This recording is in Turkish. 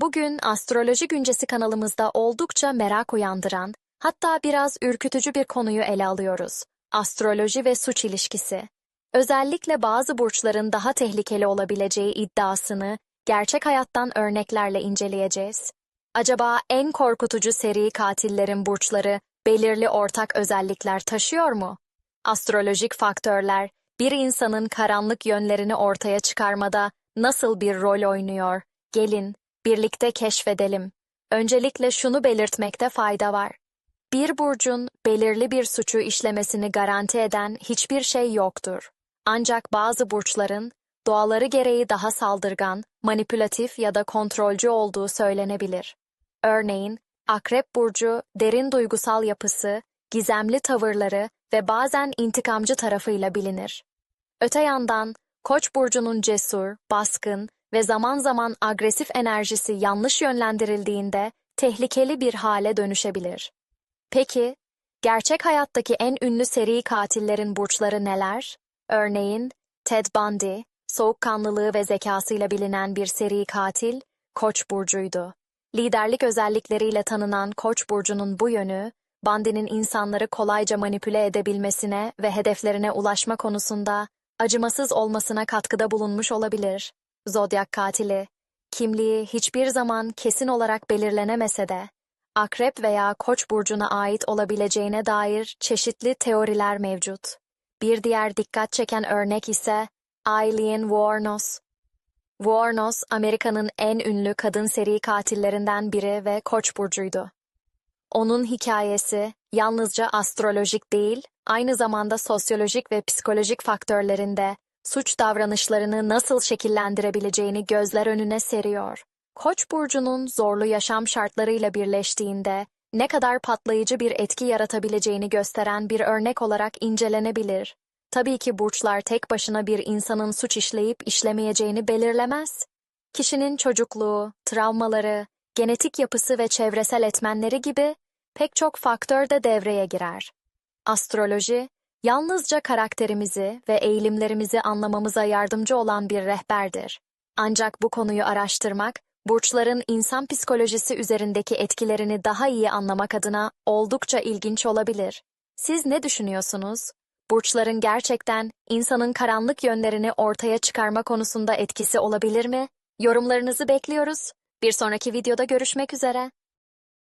Bugün Astroloji Güncesi kanalımızda oldukça merak uyandıran, hatta biraz ürkütücü bir konuyu ele alıyoruz. Astroloji ve suç ilişkisi. Özellikle bazı burçların daha tehlikeli olabileceği iddiasını gerçek hayattan örneklerle inceleyeceğiz. Acaba en korkutucu seri katillerin burçları belirli ortak özellikler taşıyor mu? Astrolojik faktörler bir insanın karanlık yönlerini ortaya çıkarmada nasıl bir rol oynuyor? Gelin birlikte keşfedelim. Öncelikle şunu belirtmekte fayda var. Bir burcun belirli bir suçu işlemesini garanti eden hiçbir şey yoktur. Ancak bazı burçların doğaları gereği daha saldırgan, manipülatif ya da kontrolcü olduğu söylenebilir. Örneğin, Akrep burcu derin duygusal yapısı, gizemli tavırları ve bazen intikamcı tarafıyla bilinir. Öte yandan, Koç burcunun cesur, baskın ve zaman zaman agresif enerjisi yanlış yönlendirildiğinde tehlikeli bir hale dönüşebilir. Peki, gerçek hayattaki en ünlü seri katillerin burçları neler? Örneğin, Ted Bundy, soğukkanlılığı ve zekasıyla bilinen bir seri katil, Koç burcuydu. Liderlik özellikleriyle tanınan Koç burcunun bu yönü, Bundy'nin insanları kolayca manipüle edebilmesine ve hedeflerine ulaşma konusunda acımasız olmasına katkıda bulunmuş olabilir. Zodyak katili, kimliği hiçbir zaman kesin olarak belirlenemese de, Akrep veya Koç burcuna ait olabileceğine dair çeşitli teoriler mevcut. Bir diğer dikkat çeken örnek ise Eileen Wuornos. Wuornos, Amerika'nın en ünlü kadın seri katillerinden biri ve Koç burcuydu. Onun hikayesi yalnızca astrolojik değil, aynı zamanda sosyolojik ve psikolojik faktörlerinde suç davranışlarını nasıl şekillendirebileceğini gözler önüne seriyor. Koç burcunun zorlu yaşam şartlarıyla birleştiğinde ne kadar patlayıcı bir etki yaratabileceğini gösteren bir örnek olarak incelenebilir. Tabii ki burçlar tek başına bir insanın suç işleyip işlemeyeceğini belirlemez. Kişinin çocukluğu, travmaları, genetik yapısı ve çevresel etmenleri gibi pek çok faktör de devreye girer. Astroloji, yalnızca karakterimizi ve eğilimlerimizi anlamamıza yardımcı olan bir rehberdir. Ancak bu konuyu araştırmak, burçların insan psikolojisi üzerindeki etkilerini daha iyi anlamak adına oldukça ilginç olabilir. Siz ne düşünüyorsunuz? Burçların gerçekten insanın karanlık yönlerini ortaya çıkarma konusunda etkisi olabilir mi? Yorumlarınızı bekliyoruz. Bir sonraki videoda görüşmek üzere.